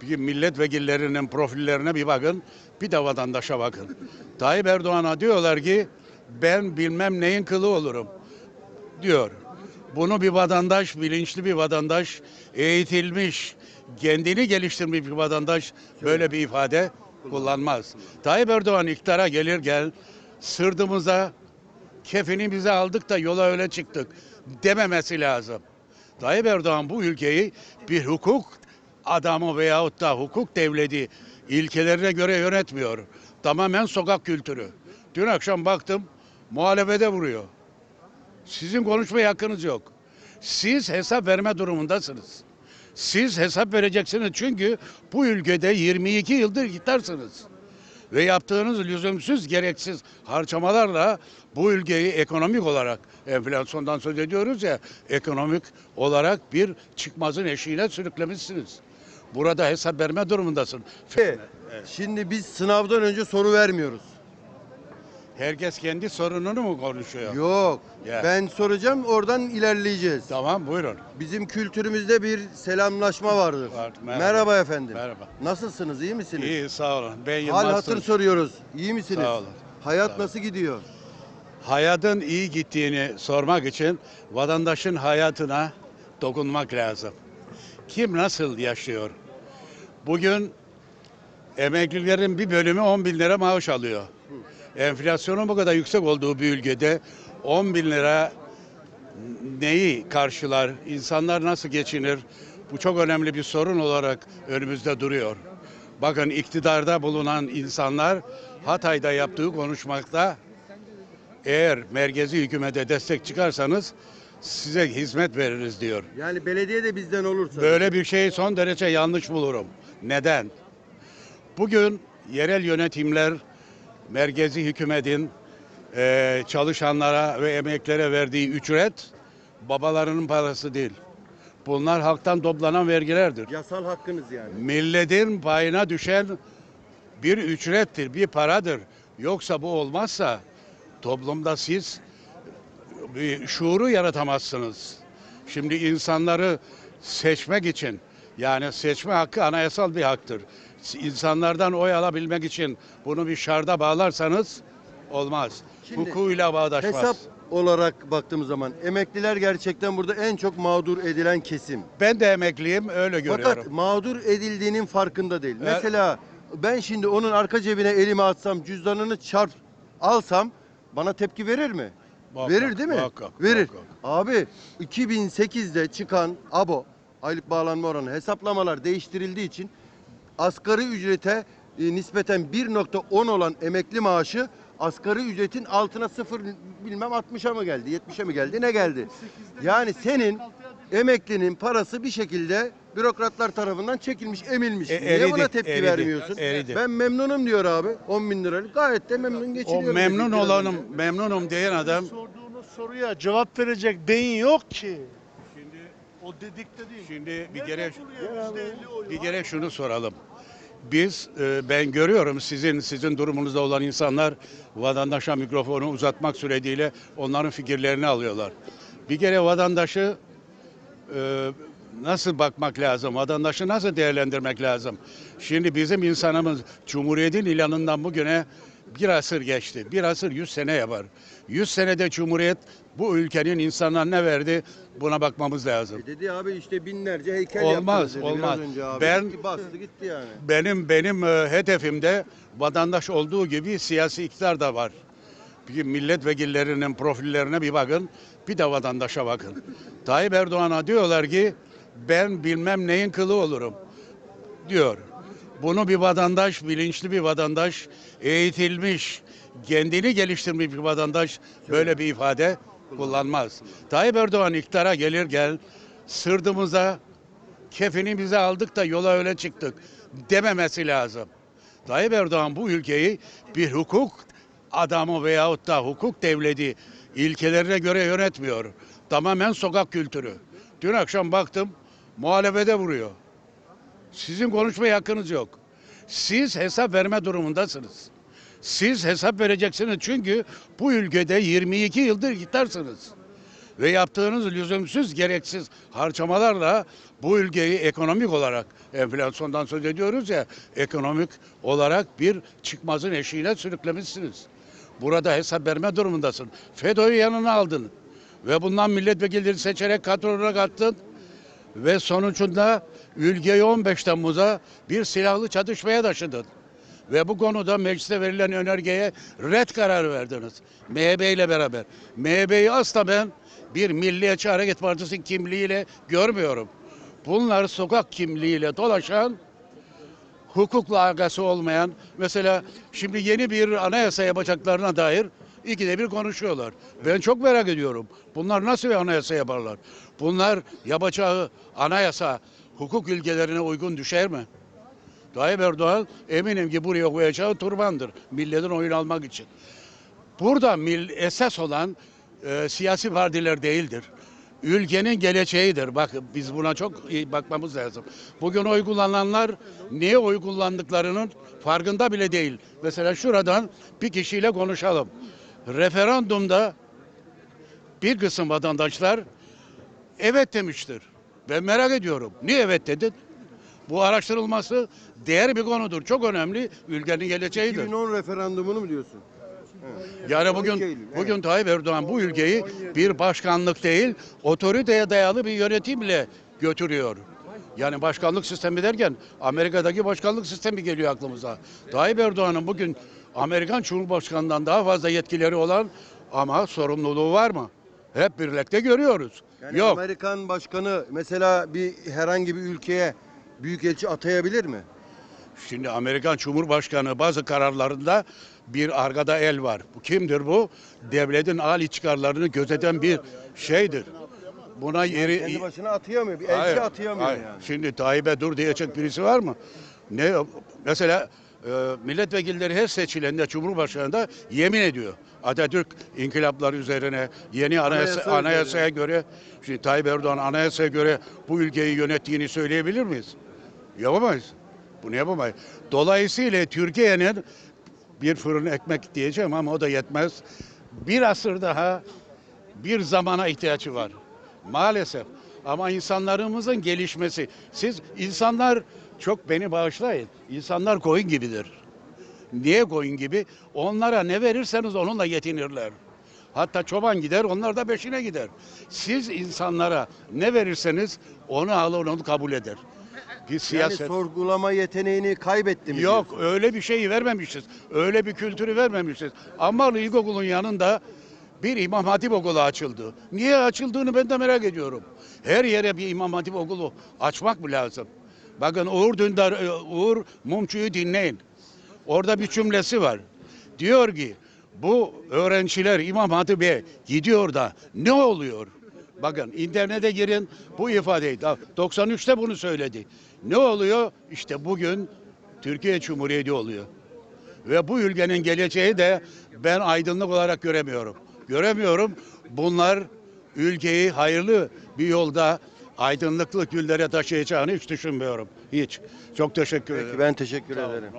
Bir milletvekillerinin profillerine bir bakın, bir de vatandaşa bakın. Tayyip Erdoğan'a diyorlar ki ben bilmem neyin kılı olurum diyor. Bunu bir vatandaş, bilinçli bir vatandaş, eğitilmiş, kendini geliştirmiş bir vatandaş böyle bir ifade kullanmaz. Tayyip Erdoğan iktidara gelir gel sırtımıza kefini bize aldık da yola öyle çıktık dememesi lazım. Tayyip Erdoğan bu ülkeyi bir hukuk adamı veyahut da hukuk devleti ilkelerine göre yönetmiyor. Tamamen sokak kültürü. Dün akşam baktım muhalefete vuruyor. Sizin konuşmaya hakkınız yok. Siz hesap verme durumundasınız. Siz hesap vereceksiniz çünkü bu ülkede 22 yıldır iktidarsınız. Ve yaptığınız lüzumsuz gereksiz harcamalarla bu ülkeyi ekonomik olarak enflasyondan söz ediyoruz ya ekonomik olarak bir çıkmazın eşiğine sürüklemişsiniz. Burada hesap verme durumundasın. Evet. Şimdi biz sınavdan önce soru vermiyoruz. Herkes kendi sorununu mu konuşuyor? Yok. Ya. Ben soracağım oradan ilerleyeceğiz. Tamam buyurun. Bizim kültürümüzde bir selamlaşma vardır. Var, merhaba. merhaba. efendim. Merhaba. Nasılsınız? iyi misiniz? İyi sağ olun. Ben Yılmaz Hal hatır Tunç. soruyoruz. İyi misiniz? Sağ olun. Hayat Sağ olun. nasıl gidiyor? hayatın iyi gittiğini sormak için vatandaşın hayatına dokunmak lazım. Kim nasıl yaşıyor? Bugün emeklilerin bir bölümü 10 bin lira maaş alıyor. Enflasyonun bu kadar yüksek olduğu bir ülkede 10 bin lira neyi karşılar? İnsanlar nasıl geçinir? Bu çok önemli bir sorun olarak önümüzde duruyor. Bakın iktidarda bulunan insanlar Hatay'da yaptığı konuşmakta eğer merkezi hükümete destek çıkarsanız size hizmet veririz diyor. Yani belediye de bizden olursa. Böyle bir şey son derece yanlış bulurum. Neden? Bugün yerel yönetimler merkezi hükümetin eee, çalışanlara ve emeklere verdiği ücret babalarının parası değil. Bunlar halktan toplanan vergilerdir. Yasal hakkınız yani. Milletin payına düşen bir ücrettir, bir paradır. Yoksa bu olmazsa toplumda siz şuuru yaratamazsınız. Şimdi insanları seçmek için yani seçme hakkı anayasal bir haktır. İnsanlardan oy alabilmek için bunu bir şarda bağlarsanız olmaz. Şimdi Hukukuyla bağdaşmaz. Hesap olarak baktığımız zaman emekliler gerçekten burada en çok mağdur edilen kesim. Ben de emekliyim öyle görüyorum. Fakat mağdur edildiğinin farkında değil. Evet. Mesela ben şimdi onun arka cebine elimi atsam, cüzdanını çarp alsam bana tepki verir mi? Muhakkak, verir değil mi? muhakkak, verir. muhakkak. Abi 2008'de çıkan ABO aylık bağlanma oranı hesaplamalar değiştirildiği için asgari ücrete e, nispeten 1.10 olan emekli maaşı asgari ücretin altına sıfır bilmem 60'a mı geldi 70'e mi geldi ne geldi? Yani senin emeklinin parası bir şekilde bürokratlar tarafından çekilmiş emilmiş. E, Niye eridi, buna tepki eridi, vermiyorsun? eridi. Ben memnunum diyor abi 10 bin liralık gayet de memnun O geçiniyorum. memnun dedik olanım, önce. memnunum diyen adam Sorduğunuz soruya cevap verecek beyin yok ki. Şimdi O dedikte değil. Şimdi bir kere buluyor %50 oyu? bir kere şunu soralım. Biz e, ben görüyorum sizin sizin durumunuzda olan insanlar vatandaşa mikrofonu uzatmak suretiyle onların fikirlerini alıyorlar. Bir kere vatandaşı e, nasıl bakmak lazım? Vatandaşı nasıl değerlendirmek lazım? Şimdi bizim insanımız Cumhuriyet'in ilanından bugüne bir asır geçti. Bir asır 100 sene yapar. 100 senede Cumhuriyet bu ülkenin insanına ne verdi? Buna bakmamız lazım. E dedi abi işte binlerce heykel Olmaz, dedi olmaz. biraz önce abi. Ben- Gitti, bastı gitti yani. Benim benim e, hedefimde vatandaş olduğu gibi siyasi iktidar da var. Bir milletvekillerinin profillerine bir bakın, bir de vatandaşa bakın. Tayyip Erdoğan'a diyorlar ki ben bilmem neyin kılı olurum diyor. Bunu bir vatandaş, bilinçli bir vatandaş, eğitilmiş, kendini geliştirmiş bir vatandaş böyle bir ifade kullanmaz. Tayyip Erdoğan iktidara gelir gel sırtımıza kefini bize aldık da yola öyle çıktık dememesi lazım. Tayyip Erdoğan bu ülkeyi bir hukuk adamı veyahut da hukuk devleti ilkelerine göre yönetmiyor. Tamamen sokak kültürü. Dün akşam baktım muhalefete vuruyor. Sizin konuşmaya hakkınız yok. Siz hesap verme durumundasınız. Siz hesap vereceksiniz çünkü bu ülkede 22 yıldır iktidarsınız. Ve yaptığınız lüzumsuz gereksiz harcamalarla bu ülkeyi ekonomik olarak enflasyondan söz ediyoruz ya ekonomik olarak bir çıkmazın eşiğine sürüklemişsiniz. Burada hesap verme durumundasın. FETÖ'yü yanına aldın ve bundan milletvekilleri seçerek kadrona kattın ve sonucunda ülkeyi 15 Temmuz'a bir silahlı çatışmaya taşıdın. Ve bu konuda mecliste verilen önergeye red kararı verdiniz. MHP ile beraber. MHP'yi asla ben bir Milliyetçi Hareket Partisi kimliğiyle görmüyorum. Bunlar sokak kimliğiyle dolaşan, hukukla alakası olmayan, mesela şimdi yeni bir anayasa yapacaklarına dair ikide bir konuşuyorlar. Ben çok merak ediyorum. Bunlar nasıl bir anayasa yaparlar? Bunlar yapacağı anayasa hukuk ilkelerine uygun düşer mi? Tayyip Erdoğan eminim ki buraya koyacağı turbandır. Milletin oyunu almak için. Burada mil, esas olan e, siyasi partiler değildir. Ülkenin geleceğidir. Bak biz buna çok iyi bakmamız lazım. Bugün oy kullananlar niye oy kullandıklarının farkında bile değil. Mesela şuradan bir kişiyle konuşalım. Referandumda bir kısım vatandaşlar evet demiştir. Ben merak ediyorum. Niye evet dedin? Bu araştırılması değer bir konudur. Çok önemli. Ülkenin geleceğidir. 2010 referandumunu mu diyorsun? Yani 12 bugün bugün Tayyip Erdoğan bu ülkeyi bir başkanlık değil, otoriteye dayalı bir yönetimle götürüyor. Yani başkanlık sistemi derken Amerika'daki başkanlık sistemi geliyor aklımıza. Tayyip Erdoğan'ın bugün Amerikan Cumhurbaşkanı'ndan daha fazla yetkileri olan ama sorumluluğu var mı? Hep birlikte görüyoruz. Yani Yok. Amerikan başkanı mesela bir herhangi bir ülkeye büyükelçi atayabilir mi? Şimdi Amerikan Cumhurbaşkanı bazı kararlarında bir arkada el var. Bu kimdir bu? Devletin âli çıkarlarını gözeten bir şeydir. Buna yeri Kendi başına atayamıyor. Bir elçi Hayır, atayamıyor hayır. yani. Şimdi Tayyip'e dur diyecek birisi var mı? Ne mesela e, milletvekilleri her seçilende Cumhurbaşkanı'nda yemin ediyor. Atatürk inkılapları üzerine yeni anayasa, Anayasa anayasaya göre şimdi Tayyip Erdoğan anayasaya göre bu ülkeyi yönettiğini söyleyebilir miyiz? Yapamayız. Bunu yapamayız. Dolayısıyla Türkiye'nin bir fırın ekmek diyeceğim ama o da yetmez. Bir asır daha bir zamana ihtiyacı var. Maalesef. Ama insanlarımızın gelişmesi. Siz insanlar çok beni bağışlayın. İnsanlar koyun gibidir. Niye koyun gibi? Onlara ne verirseniz onunla yetinirler. Hatta çoban gider, onlar da peşine gider. Siz insanlara ne verirseniz onu alır, onu kabul eder. Bir Yani siyaset. sorgulama yeteneğini kaybetti mi? Yok diyorsun? öyle bir şeyi vermemişiz. Öyle bir kültürü vermemişiz. Ama ilkokulun yanında bir İmam Hatip okulu açıldı. Niye açıldığını ben de merak ediyorum. Her yere bir İmam Hatip okulu açmak mı lazım? Bakın Uğur Dündar, e, Uğur Mumcu'yu dinleyin. Orada bir cümlesi var. Diyor ki bu öğrenciler İmam Hatip'e gidiyor da ne oluyor? Bakın internete girin bu ifadeyi. Daha 93'te bunu söyledi. Ne oluyor? İşte bugün Türkiye Cumhuriyeti oluyor. Ve bu ülkenin geleceği de ben aydınlık olarak göremiyorum. Göremiyorum. Bunlar ülkeyi hayırlı bir yolda aydınlıklı güllere taşıyacağını hiç düşünmüyorum. Hiç. Çok teşekkür ederim. Peki ben teşekkür Sağ ederim.